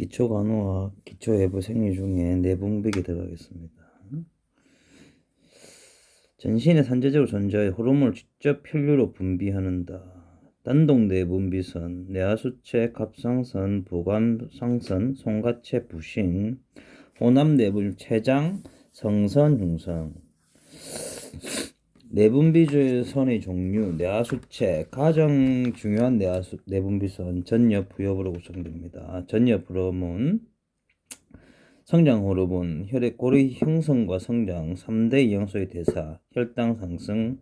기초 간호와 기초 외부 생리 중에 내분비계 들어가겠습니다. 전신에 산재적으로 존재해 호르몬을 직접 혈류로 분비하는다. 단독 내분비선, 내하수체, 갑상선, 부감상선, 송가체, 부신, 호남 내분, 췌장, 성선, 흉성. 내분비선의 종류, 내하수체, 가장 중요한 내하수, 내분비선, 전엽, 부엽으로 구성됩니다. 전엽 호르몬, 성장 호르몬, 혈액 고리 형성과 성장, 3대 영소의 대사, 혈당 상승,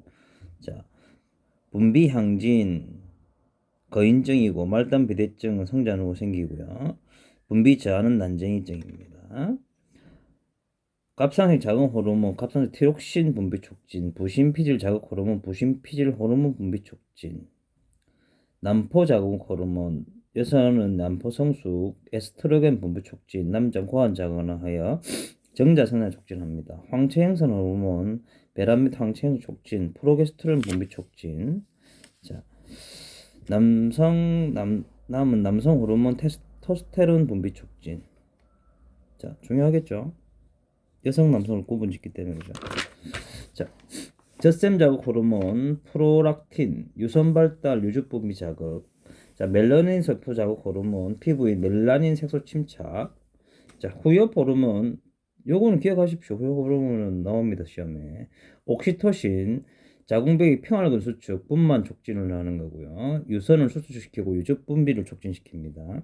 자, 분비 항진, 거인증이고 말단 비대증은 성장 후 생기고요. 분비 저하는 난쟁이증입니다. 갑상선 자극 호르몬, 갑상선 티록신 분비 촉진, 부신 피질 자극 호르몬, 부신 피질 호르몬 분비 촉진, 남포 자극 호르몬, 여성은 남포 성숙, 에스트로겐 분비 촉진, 남자 고환 자극을 하여 정자 성장 촉진합니다. 황체 형성 호르몬, 베란 및 황체 형성 촉진, 프로게스테론 분비 촉진. 자, 남성 남 남은 남성 호르몬 테스토스테론 분비 촉진. 자, 중요하겠죠? 여성 남성을 구분짓기 때문에 그죠. 자, 젖샘 자극 호르몬, 프로락틴, 유선 발달, 유주 분비 자극. 자, 멜라닌 세포 자극 호르몬, 피부의 멜라닌 색소 침착. 자, 후엽 호르몬, 요거는 기억하십시오. 후엽 호르몬은 나옵니다, 시험에. 옥시토신, 자궁벽의 평활근 수축, 분만 촉진을 하는 거고요. 유선을 수축시키고 유적 분비를 촉진시킵니다.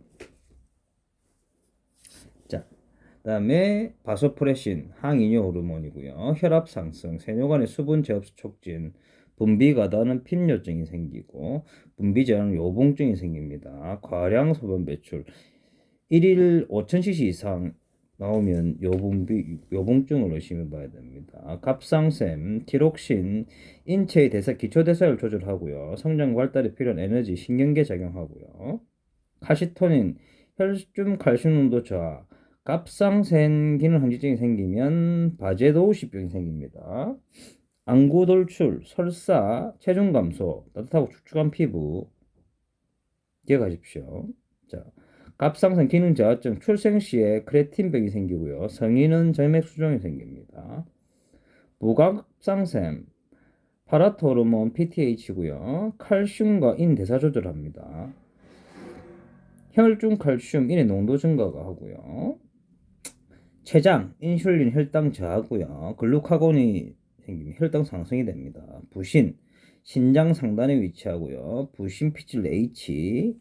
자, 그다음에 바소프레신, 항이뇨 호르몬이고요. 혈압 상승, 세뇨간의 수분 제흡수 촉진, 분비 가다는 핀뇨증이 생기고 분비 저하는 요봉증이 생깁니다. 과량 소변 배출 1일 5,000cc 이상 나오면 요분비 요봉증을 의심해 봐야 됩니다. 갑상샘, 티록신 인체의 대사 기초 대사를 조절하고요. 성장 발달에 필요한 에너지 신경계 작용하고요. 카시토닌 혈중 칼슘 농도 저하 갑상선 기능 항진증이 생기면 바제도우시병이 생깁니다. 안구 돌출, 설사, 체중 감소, 따뜻하고 축축한 피부 기억하십시오. 자, 갑상선 기능 저하증 출생 시에 크레틴병이 생기고요. 성인은 점액 수종이 생깁니다. 무갑상샘 파라토르몬 PTH고요. 칼슘과 인 대사 조절합니다. 혈중 칼슘 인의 농도 증가가 하고요. 췌장 인슐린 혈당 저하고요. 글루카곤이 생기면 혈당 상승이 됩니다. 부신 신장 상단에 위치하고요. 부신 피질 H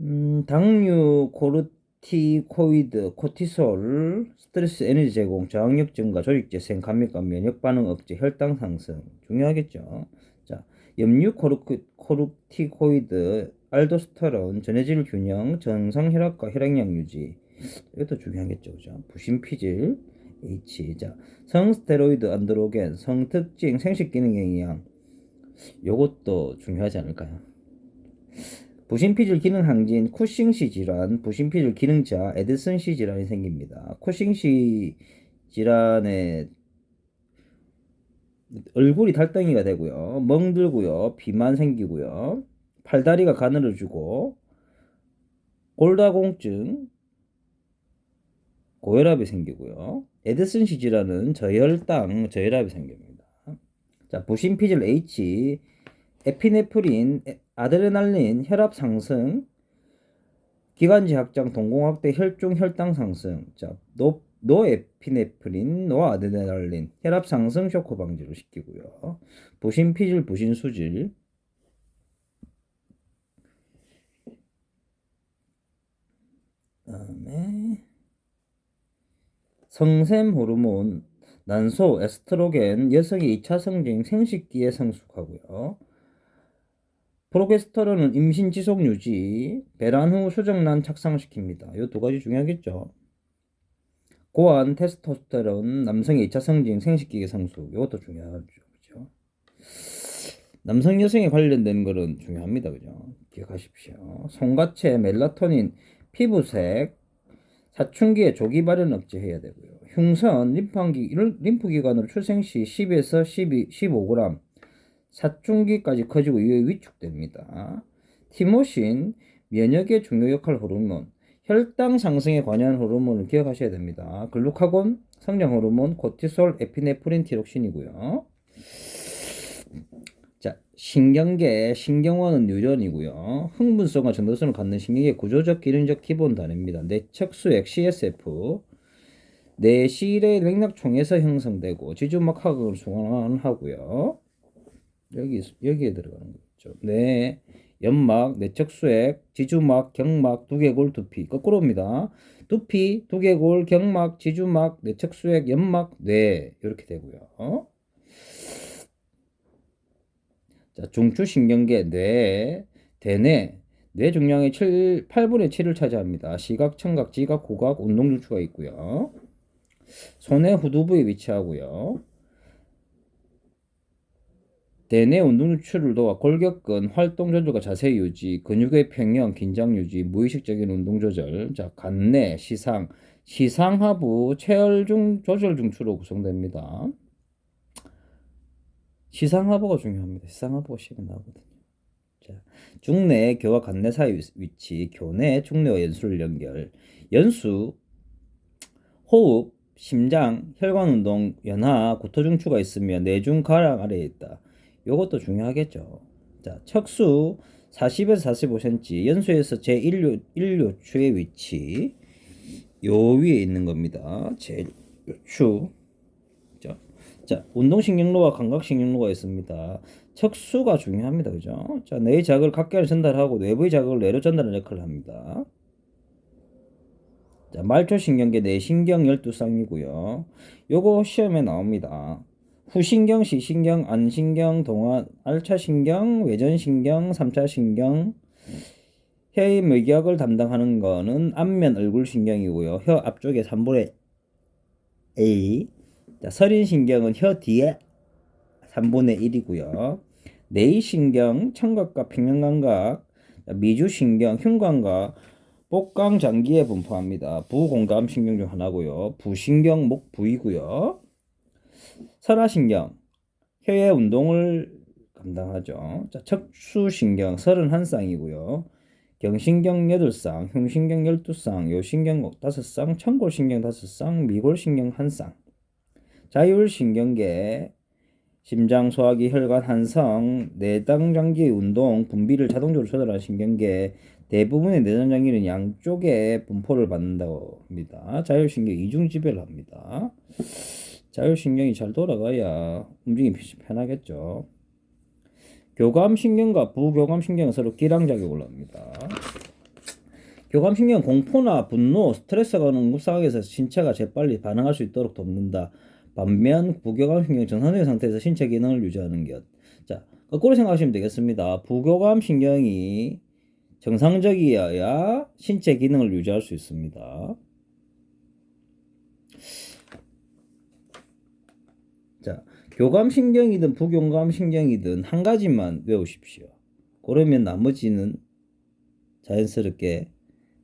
음, 당류 코르티코이드 코티솔 스트레스 에너지 제공 저항력 증가 조직 재생 감염감 면역 반응 억제 혈당 상승 중요하겠죠. 자 염류 코르크, 코르티코이드 알도스테론 전해질 균형 정상 혈압과 혈액량 유지 이것도 중요하겠죠. 그죠? 부신 피질 H 자 성스테로이드 안드로겐 성특징 생식 기능 영향 요것도 중요하지 않을까요? 부신피질 기능 항진 쿠싱시 질환, 부신피질 기능자 에드슨시 질환이 생깁니다. 쿠싱시 질환에 얼굴이 달덩이가 되고요. 멍들고요. 비만 생기고요. 팔다리가 가늘어지고 골다공증 고혈압이 생기고요. 에드슨 시 질환은 저혈당, 저혈압이 생깁니다. 자, 부신피질 H, 에피네프린, 아드레날린, 혈압 상승, 기관지 확장, 동공 확대, 혈중 혈당 상승. 자, 노, 노에피네프린, 노아드레날린, 혈압 상승 쇼크 방지로 시키고요. 부신피질, 부신수질. 다음에 성샘 호르몬, 난소, 에스트로겐, 여성의 2차 성징, 생식기에 성숙하고요. 프로게스테론은 임신 지속 유지, 배란 후 수정란 착상시킵니다. 이 두 가지 중요하겠죠. 고안 테스토스테론, 남성의 2차 성징, 생식기계 성숙. 이것도 중요하죠. 그죠? 남성 여성에 관련된 것은 중요합니다. 그죠? 기억하십시오. 송가체, 멜라토닌, 피부색, 사춘기에 조기 발현 억제해야 되고요. 흉선, 림프기, 림프기관으로 출생 시 10에서 12, 15g, 사춘기까지 커지고 이에 위축됩니다. 티모신, 면역의 중요 역할 호르몬, 혈당 상승에 관여하는 호르몬을 기억하셔야 됩니다. 글루카곤, 성장 호르몬, 코티솔, 에피네프린, 티록신이고요. 자, 신경계, 신경원은 뉴런이고요. 흥분성과 정도성을 갖는 신경의 구조적 기능적 기본 단위입니다. 내척수액 CSF, 내실의 맥락총에서 형성되고 지주막하극을 소환하고요. 여기 여기에 들어가는 거죠. 네, 연막, 내척수액, 지주막, 경막, 두개골, 두피 거꾸로입니다. 두피, 두개골, 경막, 지주막, 내척수액, 연막, 뇌 이렇게 되고요. 자, 중추신경계, 뇌, 대뇌, 뇌 중량의 7, 8분의 7을 차지합니다. 시각, 청각, 지각, 고각, 운동중추가 있고요. 손의 후두부에 위치하고요. 대뇌 운동중추를 도와 골격근, 활동 조절과 자세 유지, 근육의 평형, 긴장 유지, 무의식적인 운동 조절, 자, 간내, 시상, 시상하부, 체열 중 조절 중추로 구성됩니다. 시상하부가 중요합니다. 시상하부가 시험에 나오거든요. 자, 중내 교와 간내 사이 위치, 교내 중내와 연수를 연결, 연수, 호흡, 심장, 혈관 운동, 연하, 구토중추가 있으면 내중 가랑 아래에 있다. 요것도 중요하겠죠. 자, 척수 40에서 45cm, 연수에서 제1요 1요추의 위치 요 위에 있는 겁니다. 제1요추. 자, 자, 운동신경로와 감각신경로가 있습니다. 척수가 중요합니다. 그죠? 자, 내의 자극을 각계로 전달하고 외부의 자극을 내로 전달하는 역할을 합니다. 자, 말초신경계 내신경 12쌍이고요. 요거 시험에 나옵니다. 후신경, 시신경, 안신경, 동안, 알차신경, 외전신경, 3차신경, 혀의 맥약을 담당하는 거는 안면 얼굴신경이고요. 혀 앞쪽에 3분의 A. 자, 서린신경은 혀 뒤에 3분의 1이고요. 내이신경, 청각과 평면감각, 미주신경, 흉감각, 복강 장기에 분포합니다. 부공감 신경 중 하나고요. 부신경 목 부위고요. 설화신경 혀의 운동을 감당하죠. 자, 척수신경 31쌍이고요. 경신경 8쌍, 흉신경 12쌍, 요신경 5쌍, 청골신경 5쌍, 미골신경 1쌍. 자율신경계 심장, 소화기, 혈관, 한성, 내장장기 운동, 분비를 자동적으로 조절하는 신경계 대부분의 내장장기는 양쪽에 분포를 받는다고 합니다. 자율신경 이중지배를 합니다. 자율신경이 잘 돌아가야 움직임이 편하겠죠. 교감신경과 부교감신경은 서로 기량작용을 합니다. 교감신경은 공포나 분노, 스트레스가 오는 응급상황에서 신체가 재빨리 반응할 수 있도록 돕는다. 반면 부교감 신경은 정상적인 상태에서 신체 기능을 유지하는 것. 자, 거꾸로 생각하시면 되겠습니다. 부교감 신경이 정상적이어야 신체 기능을 유지할 수 있습니다. 자, 교감 신경이든 부교감 신경이든 한 가지만 외우십시오. 그러면 나머지는 자연스럽게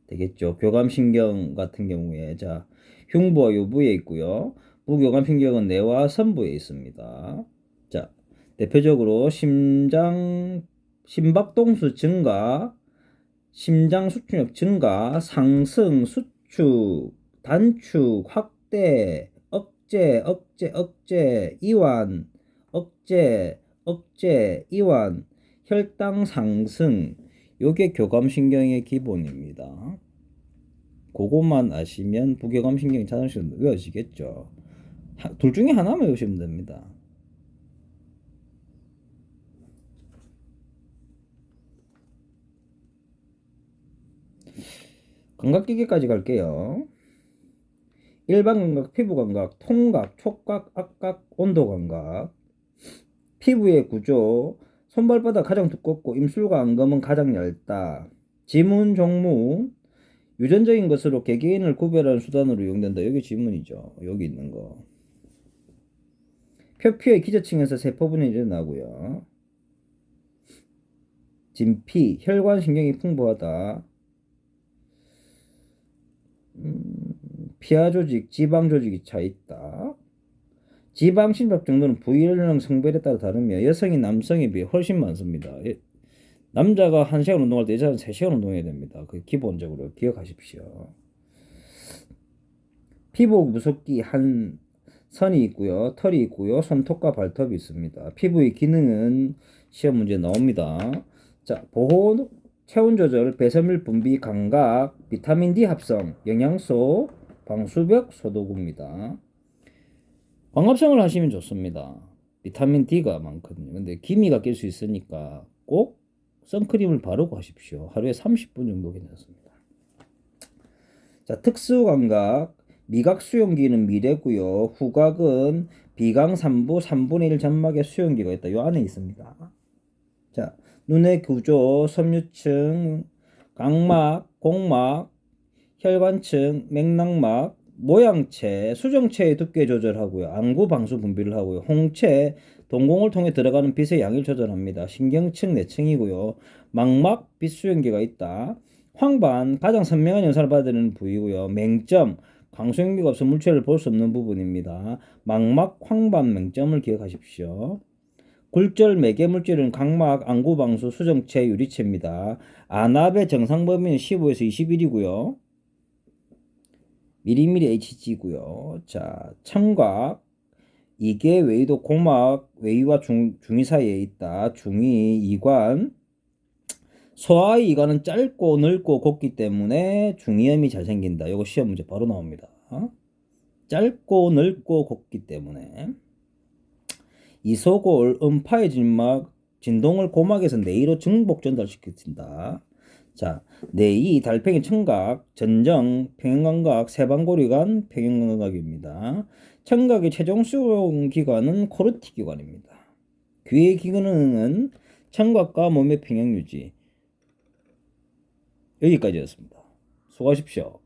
되겠죠. 교감 신경 같은 경우에 자 흉부와 요부에 있고요. 부교감신경은 뇌와 선부에 있습니다. 자 대표적으로 심장 심박동수 증가, 심장 수축력 증가, 상승, 수축, 단축, 확대, 억제, 억제, 억제, 이완, 억제, 억제, 이완, 혈당 상승, 요게 교감신경의 기본입니다. 그것만 아시면 부교감신경이 자동식으로 외워지겠죠. 둘 중에 하나만 외우시면 됩니다. 감각기계까지 갈게요. 일반 감각, 피부 감각, 통각, 촉각, 악각, 온도 감각. 피부의 구조, 손발바닥 가장 두껍고 임술과 안검은 가장 얇다. 지문 종무, 유전적인 것으로 개개인을 구별하는 수단으로 이용된다. 여기 지문이죠. 여기 있는 거. 표피의 기저층에서 세포분이 일어나고요. 진피, 혈관 신경이 풍부하다. 음, 피하 조직, 지방 조직이 차 있다. 지방 심박 정도는 부위령 성별에 따라 다르며 여성이 남성에 비해 훨씬 많습니다. 예, 남자가 1시간 운동할 때 여자는 3시간 운동해야 됩니다. 그 기본적으로 기억하십시오. 피부 무섭기 한 선이 있고요. 털이 있고요. 손톱과 발톱이 있습니다. 피부의 기능은 시험 문제 나옵니다. 자, 보호, 체온 조절, 배설물 분비, 감각, 비타민 D 합성, 영양소, 방수벽, 소독입니다. 광합성을 하시면 좋습니다. 비타민 D가 많거든요. 근데 기미가 낄 수 있으니까 꼭 선크림을 바르고 하십시오. 하루에 30분 정도 괜찮습니다. 자, 특수 감각. 미각 수용기는 미래고요. 후각은 비강 3부 3분의 1 점막에 수용기가 있다. 요 안에 있습니다. 자, 눈의 구조, 섬유층, 각막, 공막, 혈관층, 맥락막, 모양체, 수정체의 두께 조절하고요. 안구 방수 분비를 하고요. 홍채, 동공을 통해 들어가는 빛의 양을 조절합니다. 신경층 내층이고요. 망막, 빛 수용기가 있다. 황반, 가장 선명한 영상을 받는 부위고요. 맹점, 강수용기가 없어 물체를 볼 수 없는 부분입니다. 망막, 황반, 맹점을 기억하십시오. 굴절 매개 물질은 각막, 안구 방수, 수정체, 유리체입니다. 안압의 정상 범위는 15에서 21이고요. 미리미리 HG고요. 자, 청각 이게 외이도 고막 외이와 중, 중위 사이에 있다. 중위 이관 소아의 이관은 짧고 넓고 곱기 때문에 중이염이 잘 생긴다. 이거 시험 문제 바로 나옵니다. 어? 짧고 넓고 곱기 때문에 이소골 음파의 진막 진동을 고막에서 뇌로 증복 전달시킨다. 자, 뇌이 달팽이 청각, 전정, 평형감각, 세방고리관, 평형감각입니다. 청각의 최종 수용 기관은 코르티 기관입니다. 귀의 기능은 청각과 몸의 평형 유지. 여기까지였습니다. 수고하십시오.